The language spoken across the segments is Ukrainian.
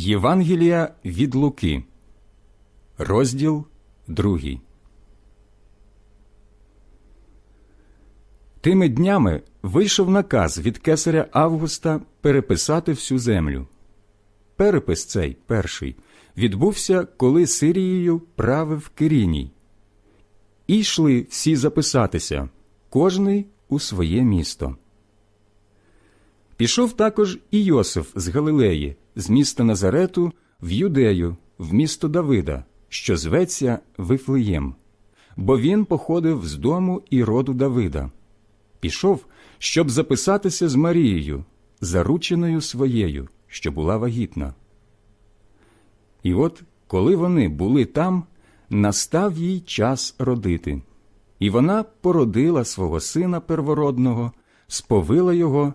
Євангелія від Луки, розділ 2. Тими днями вийшов наказ від кесаря Августа переписати всю землю. Перепис цей перший відбувся, коли Сирією правив Киріній. І йшли всі записатися, кожний у своє місто. Пішов також і Йосиф з Галилеї, з міста Назарету, в Юдею, в місто Давида, що зветься Вифлеєм, бо він походив з дому і роду Давида. Пішов, щоб записатися з Марією, зарученою своєю, що була вагітна. І от, коли вони були там, настав їй час родити, і вона породила свого сина первородного, сповила його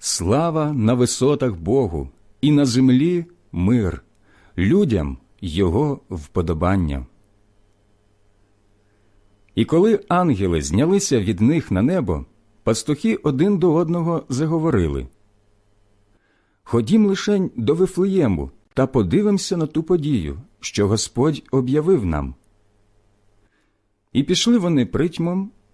Слава на висотах Богу, і на землі мир, людям Його вподобання. І коли ангели знялися від них на небо, пастухи один до одного заговорили Ходім лишень до Вифлеєму та подивимося на ту подію, що Господь об'явив нам. І пішли вони притьмом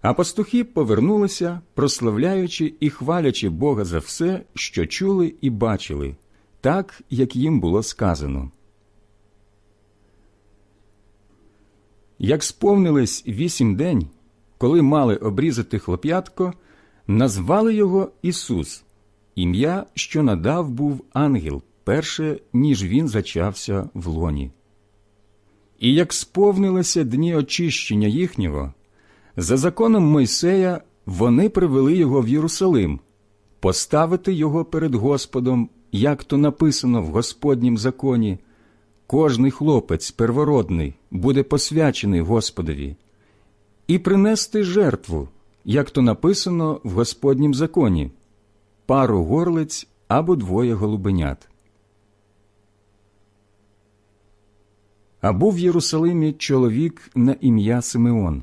А пастухи повернулися, прославляючи і хвалячи Бога за все, що чули і бачили, так, як їм було сказано. Як сповнились вісім день, коли мали обрізати хлоп'ятко, назвали його Ісус, ім'я, що надав був ангел перше, ніж він зачався в лоні. І як сповнилися дні очищення їхнього, за законом Мойсея вони привели його в Єрусалим, поставити його перед Господом, як то написано в Господнім законі. Кожний хлопець первородний буде посвячений Господові, і принести жертву, як то написано в Господнім законі, пару горлиць або двоє голубенят. А був в Єрусалимі чоловік на ім'я Симеон.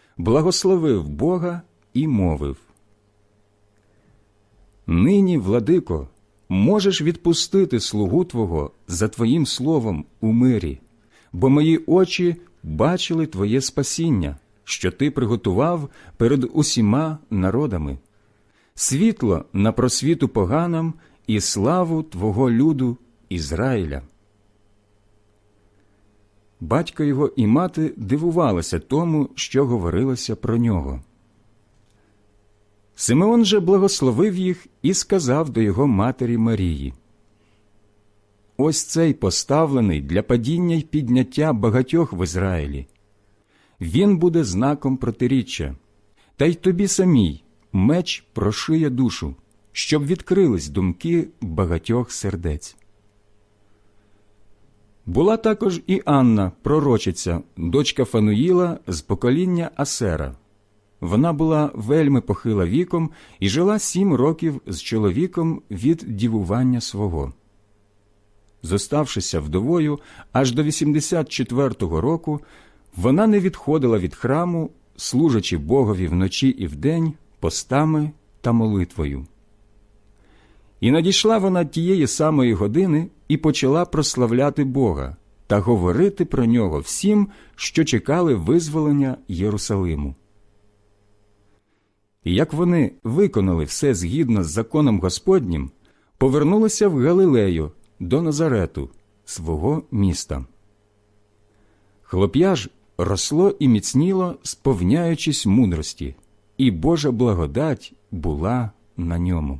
благословив Бога і мовив. Нині, владико, можеш відпустити слугу Твого за Твоїм словом у мирі, бо мої очі бачили Твоє спасіння, що Ти приготував перед усіма народами, світло на просвіту поганам і славу Твого люду Ізраїля. Батько його і мати дивувалися тому, що говорилося про нього. Симеон же благословив їх і сказав до його матері Марії: Ось цей поставлений для падіння й підняття багатьох в Ізраїлі. він буде знаком протиріччя, та й тобі самій меч прошиє душу, щоб відкрились думки багатьох сердець. Була також і Анна, пророчиця, дочка Фануїла з покоління Асера. Вона була вельми похила віком і жила сім років з чоловіком від дівування свого. Зоставшися вдовою аж до 84-го року, вона не відходила від храму, служачи Богові вночі і вдень постами та молитвою. І надійшла вона тієї самої години і почала прославляти Бога та говорити про нього всім, що чекали визволення Єрусалиму. І як вони виконали все згідно з законом Господнім, повернулися в Галилею до Назарету, свого міста. Хлоп'я ж росло і міцніло, сповняючись мудрості, і Божа благодать була на ньому.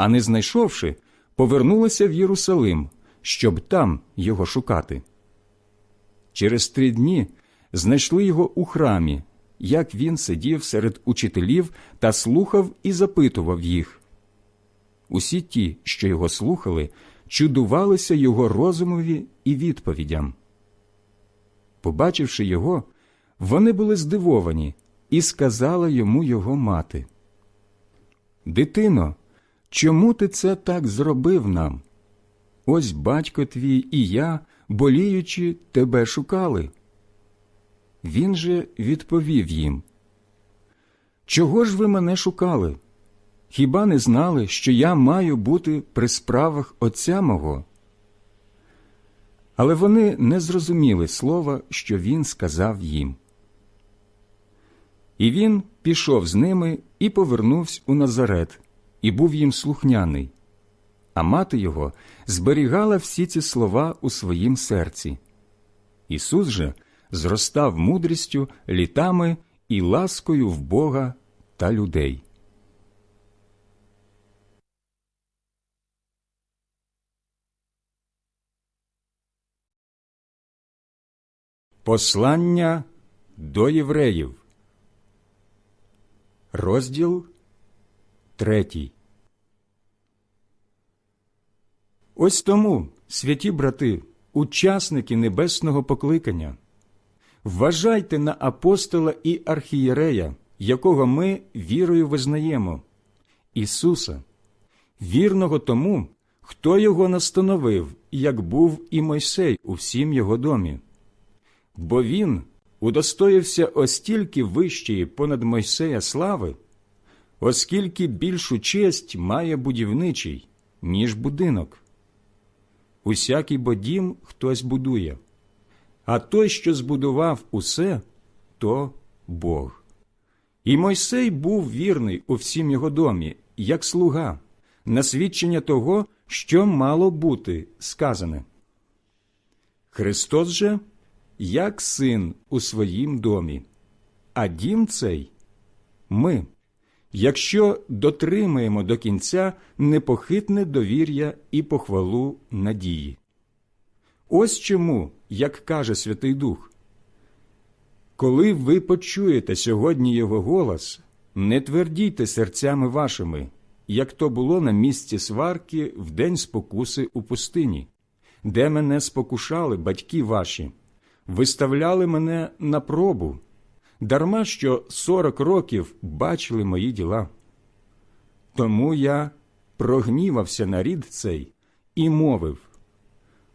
а не знайшовши, повернулися в Єрусалим, щоб там його шукати. Через три дні знайшли його у храмі, як він сидів серед учителів та слухав і запитував їх. Усі ті, що його слухали, чудувалися його розумові і відповідям. Побачивши його, вони були здивовані, і сказала йому його мати. Дитино, чому ти це так зробив нам? Ось батько твій і я, боліючи, тебе шукали. Він же відповів їм Чого ж ви мене шукали? Хіба не знали, що я маю бути при справах Отця мого? Але вони не зрозуміли слова, що він сказав їм. І він пішов з ними і повернувся у Назарет, і був їм слухняний. А мати його зберігала всі ці слова у своїм серці. Ісус же зростав мудрістю, літами і ласкою в Бога та людей. Послання до євреїв. Розділ третій. Ось тому, святі брати, учасники небесного покликання, вважайте на апостола і архієрея, якого ми вірою визнаємо, Ісуса, вірного тому, хто його настановив, як був і Мойсей у всім його домі. Бо він удостоївся остільки вищої понад Мойсея слави, оскільки більшу честь має будівничий, ніж будинок. Усякий бо дім хтось будує, а той, що збудував усе, то Бог. І Мойсей був вірний у всім його домі, як слуга, на свідчення того, що мало бути сказане. Христос же як син у своїм домі, а дім цей ми, якщо дотримаємо до кінця непохитне довір'я і похвалу надії. Ось чому, як каже Святий Дух, коли ви почуєте сьогодні його голос, не твердійте серцями вашими, як то було на місці сварки в день спокуси у пустині, де мене спокушали батьки ваші виставляли мене на пробу, дарма що сорок років бачили мої діла. Тому я прогнівався на рід цей і мовив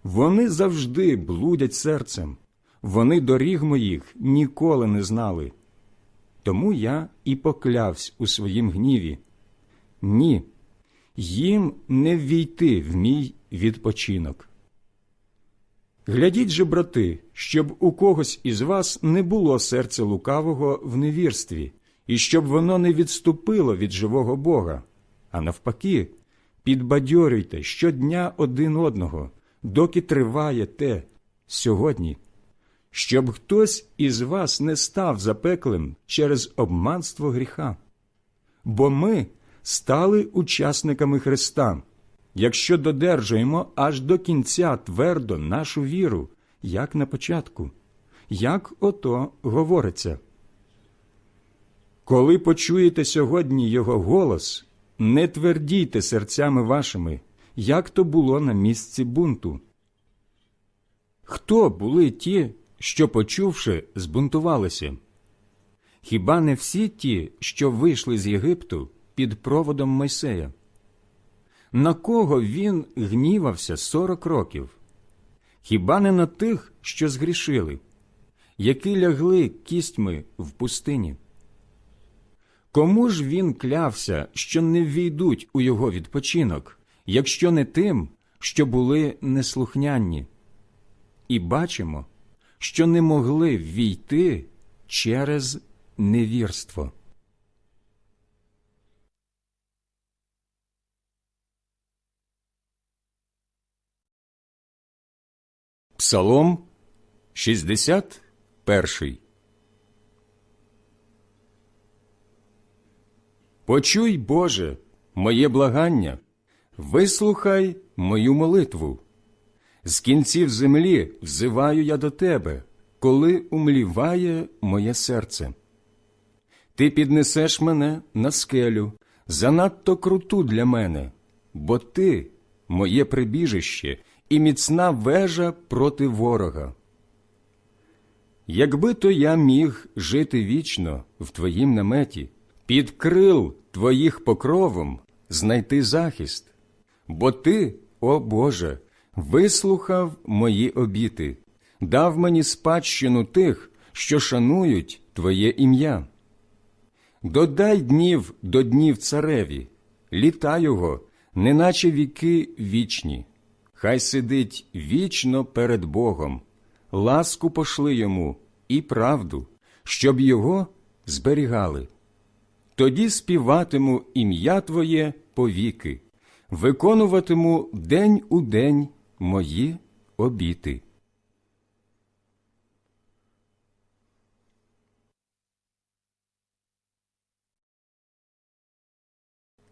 вони завжди блудять серцем, вони доріг моїх ніколи не знали. Тому я і поклявсь у своїм гніві. Ні, їм не ввійти в мій відпочинок. Глядіть же, брати, щоб у когось із вас не було серця лукавого в невірстві, і щоб воно не відступило від живого Бога, а навпаки, підбадьорюйте щодня один одного, доки триває те сьогодні, щоб хтось із вас не став запеклим через обманство гріха. Бо ми стали учасниками Христа, якщо додержуємо аж до кінця твердо нашу віру, як на початку, як ото говориться. Коли почуєте сьогодні Його голос, не твердійте серцями вашими, як то було на місці бунту. Хто були ті, що, почувши, збунтувалися? Хіба не всі ті, що вийшли з Єгипту під проводом Мойсея? На кого він гнівався сорок років? Хіба не на тих, що згрішили, які лягли кістьми в пустині? Кому ж він клявся, що не ввійдуть у його відпочинок, якщо не тим, що були неслухнянні? І бачимо, що не могли ввійти через невірство. Псалом 61 Почуй, Боже, моє благання, вислухай мою молитву. З кінців землі взиваю я до Тебе, коли умліває моє серце. Ти піднесеш мене на скелю, занадто круту для мене, бо ти моє прибіжище і міцна вежа проти ворога. Якби то я міг жити вічно в Твоїм наметі, під крил Твоїх покровом знайти захист, бо Ти, о Боже, вислухав мої обіти, дав мені спадщину тих, що шанують Твоє ім'я. Додай днів до днів цареві, літа його, неначе віки вічні. Хай сидить вічно перед Богом, ласку пошли йому і правду, щоб його зберігали. Тоді співатиму ім'я Твоє повіки, виконуватиму день у день мої обіти.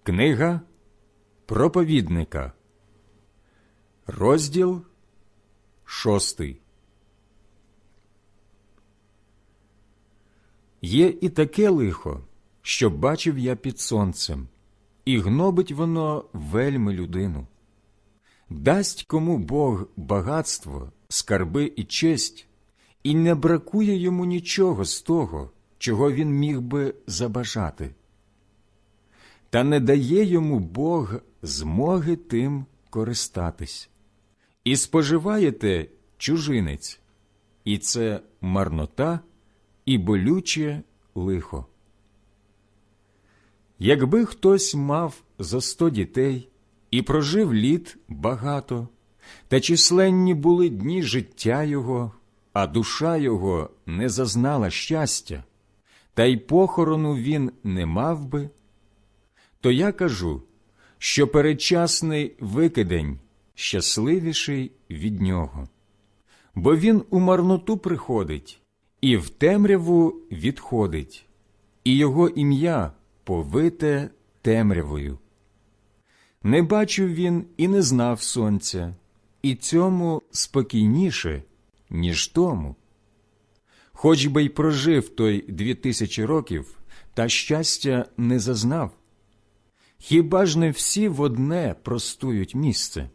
Книга проповідника, розділ шостий. Є і таке лихо, що бачив я під сонцем, і гнобить воно вельми людину. Дасть кому Бог багатство, скарби і честь, і не бракує йому нічого з того, чого він міг би забажати. Та не дає йому Бог змоги тим користатись. І споживаєте чужинець, і це марнота і болюче лихо. Якби хтось мав за сто дітей і прожив літ багато, та численні були дні життя його, а душа його не зазнала щастя, та й похорону він не мав би, то я кажу, що передчасний викидень щасливіший від нього, бо він у марноту приходить і в темряву відходить, і його ім'я повите темрявою. Не бачив він і не знав сонця, і цьому спокійніше, ніж тому. Хоч би й прожив той дві тисячі років, та щастя не зазнав. Хіба ж не всі в одне простують місце?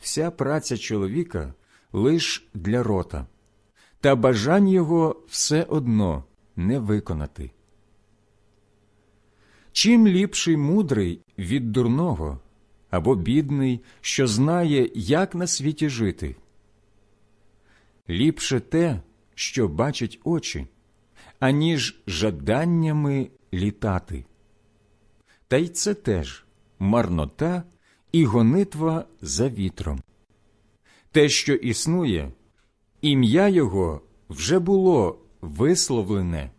Вся праця чоловіка лиш для рота, та бажань його все одно не виконати. Чим ліпший мудрий від дурного або бідний, що знає, як на світі жити? Ліпше те, що бачать очі, аніж жаданнями літати. Та й це теж марнота і гонитва за вітром. те, що існує, ім'я його вже було висловлене.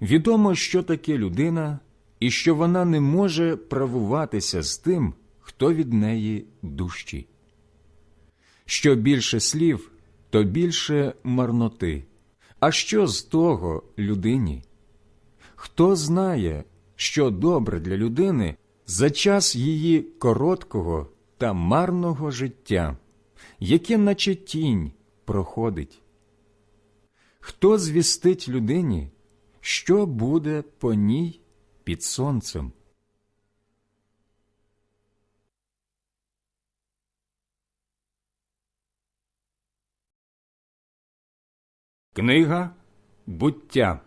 Відомо, що таке людина, і що вона не може правуватися з тим, хто від неї дужчий. Що більше слів, то більше марноти. А що з того людині? Хто знає, що добре для людини за час її короткого та марного життя, яке наче тінь проходить? Хто звістить людині, що буде по ній під сонцем? Книга буття,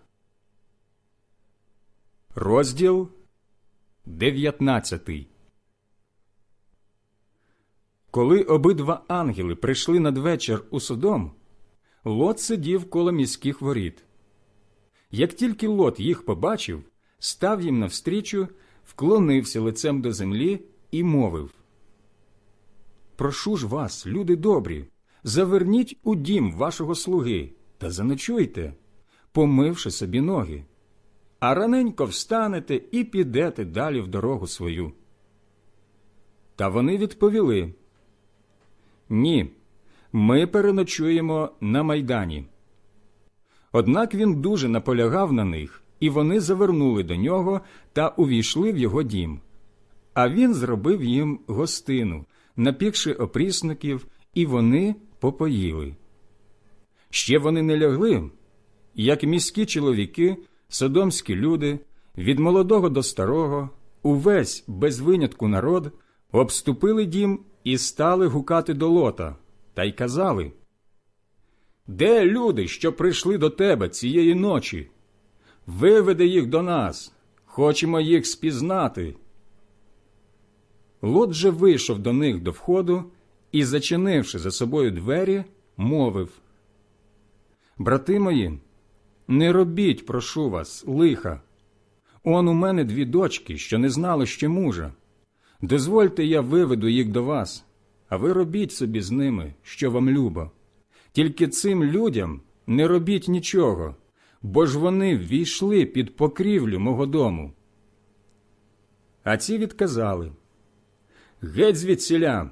розділ 19 Коли обидва ангели прийшли надвечір у Содом, Лот сидів коло міських воріт. Як тільки Лот їх побачив, став їм навстрічу, вклонився лицем до землі і мовив. Прошу ж вас, люди добрі, заверніть у дім вашого слуги та заночуйте, помивши собі ноги, а раненько встанете і підете далі в дорогу свою. Та вони відповіли Ні, ми переночуємо на майдані. Однак він дуже наполягав на них, і вони завернули до нього та увійшли в його дім. А він зробив їм гостину, напікши опрісників, і вони попоїли. Ще вони не лягли, як міські чоловіки, содомські люди, від молодого до старого, увесь без винятку народ, обступили дім і стали гукати до лота, та й казали Де люди, що прийшли до тебе цієї ночі? Виведи їх до нас, хочемо їх спізнати. Лот же вийшов до них до входу і, зачинивши за собою двері, мовив Брати мої, не робіть, прошу вас, лиха. Он у мене дві дочки, що не знали ще мужа. Дозвольте, я виведу їх до вас, а ви робіть собі з ними, що вам любо. Тільки цим людям не робіть нічого, бо ж вони ввійшли під покрівлю мого дому. А ці відказали Геть звідсіля,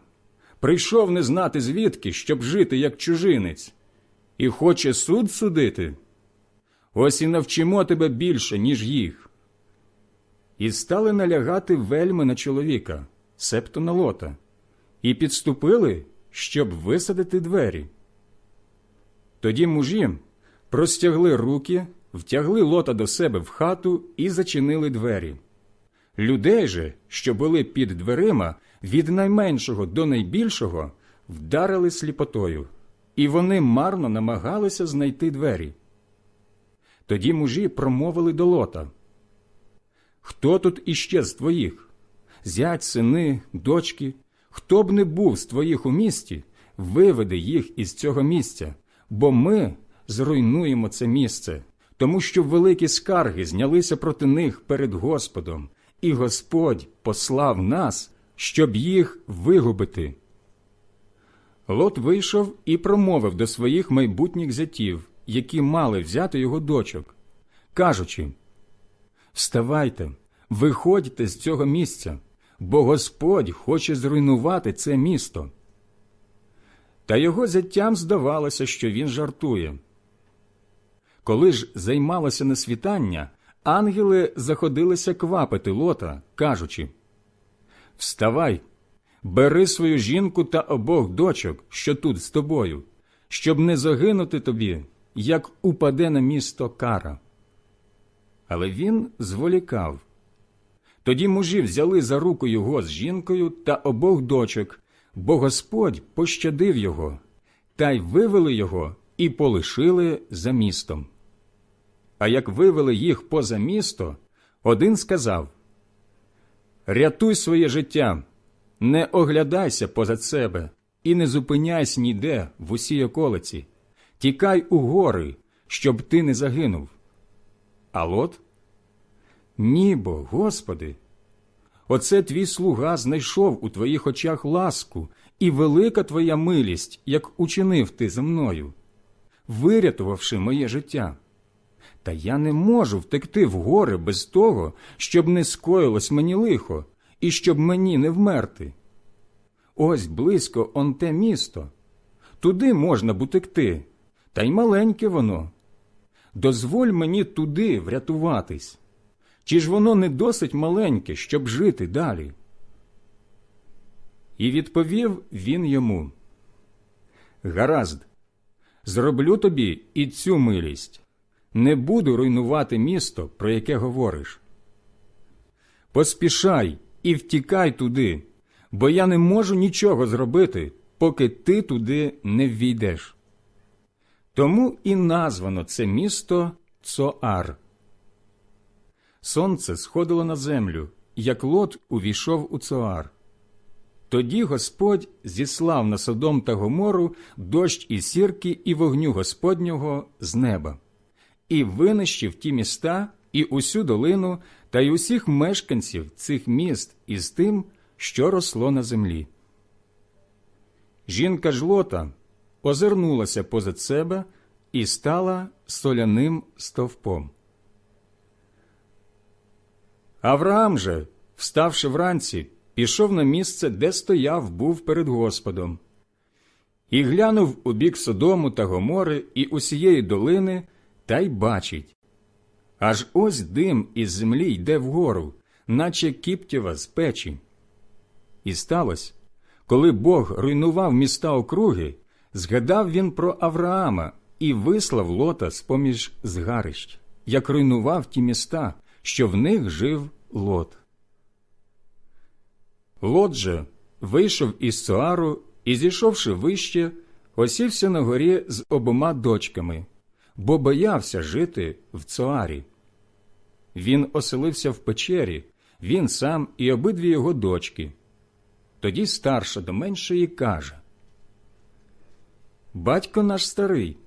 прийшов не знати звідки, щоб жити як чужинець і хоче суд судити, ось і навчимо тебе більше, ніж їх. І стали налягати вельми на чоловіка, септо на лота, і підступили, щоб висадити двері. Тоді мужі простягли руки, втягли лота до себе в хату і зачинили двері. Людей же, що були під дверима, від найменшого до найбільшого, вдарили сліпотою і вони марно намагалися знайти двері. Тоді мужі промовили до лота Хто тут іще з твоїх? Зять, сини, дочки, хто б не був з твоїх у місті, виведи їх із цього місця, бо ми зруйнуємо це місце, тому що великі скарги знялися проти них перед Господом, і Господь послав нас, щоб їх вигубити. Лот вийшов і промовив до своїх майбутніх зятів, які мали взяти його дочок, кажучи Вставайте, виходьте з цього місця, бо Господь хоче зруйнувати це місто. Та його зятям здавалося, що він жартує. Коли ж займалося на світання, ангели заходилися квапити лота, кажучи Вставай, Бери свою жінку та обох дочок, що тут з тобою, щоб не загинути тобі, як упаде на місто кара. Але він зволікав. Тоді мужі взяли за руку його з жінкою та обох дочок, бо Господь пощадив його, та й вивели його і полишили за містом. А як вивели їх поза місто, один сказав Рятуй своє життя не оглядайся позад себе і не зупиняйся ніде в усій околиці, тікай у гори, щоб ти не загинув. А лот? Нібо, Господи, оце твій слуга знайшов у твоїх очах ласку і велика твоя милість, як учинив ти зі мною, вирятувавши моє життя. Та я не можу втекти в гори без того, щоб не скоїлось мені лихо, і щоб мені не вмерти. Ось близько он те місто. Туди можна б утекти, та й маленьке воно. Дозволь мені туди врятуватись. Чи ж воно не досить маленьке, щоб жити далі? І відповів він йому Гаразд, зроблю тобі і цю милість. Не буду руйнувати місто, про яке говориш. Поспішай і втікай туди, бо я не можу нічого зробити, поки ти туди не ввійдеш. Тому і названо це місто Цоар. Сонце сходило на землю, як лот увійшов у Цоар. Тоді Господь зіслав на Содом та Гомору дощ і сірки і вогню Господнього з неба, і винищив ті міста, і усю долину, та й усіх мешканців цих міст із тим, що росло на землі. Жінка ж Лота озирнулася позад себе і стала соляним стовпом. Авраам же, вставши вранці, пішов на місце, де стояв був перед Господом, і глянув у бік Содому та Гомори і усієї долини, та й бачить. Аж ось дим із землі йде вгору, наче кіптєва з печі. І сталося, коли Бог руйнував міста округи, згадав він про Авраама і вислав лота з поміж згарищ, як руйнував ті міста, що в них жив лот. Лот же вийшов із Цоару і, зійшовши вище, осівся на горі з обома дочками, бо боявся жити в Цоарі. Він оселився в печері, він сам і обидві його дочки. Тоді старша до меншої каже Батько наш старий,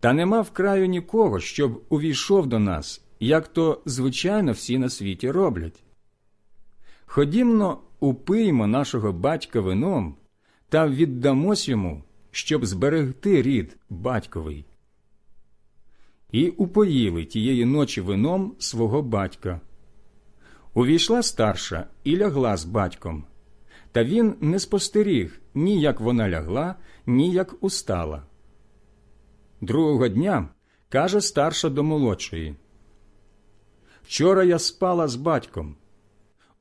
та нема в краю нікого, щоб увійшов до нас, як то звичайно всі на світі роблять. Ходімно, упиймо нашого батька вином та віддамось йому, щоб зберегти рід батьковий. І упоїли тієї ночі вином свого батька. Увійшла старша і лягла з батьком, та він не спостеріг ні як вона лягла, ні як устала. Другого дня каже старша до молодшої Вчора я спала з батьком.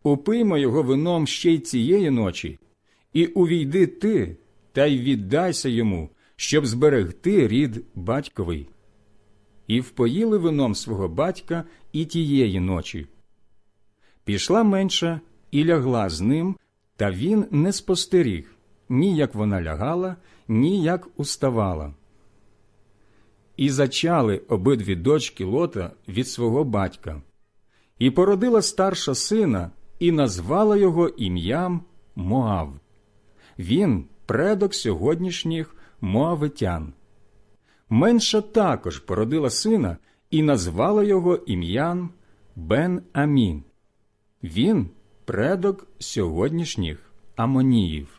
Упиймо його вином ще й цієї ночі, і увійди ти та й віддайся йому, щоб зберегти рід батьковий. І впоїли вином свого батька і тієї ночі. Пішла менша і лягла з ним, та він не спостеріг ні як вона лягала, ні як уставала. І зачали обидві дочки лота від свого батька. І породила старша сина, і назвала його ім'ям Моав. Він предок сьогоднішніх Моавитян. Менша також породила сина і назвала його ім'ям Бен Амін. Він предок сьогоднішніх Амоніїв.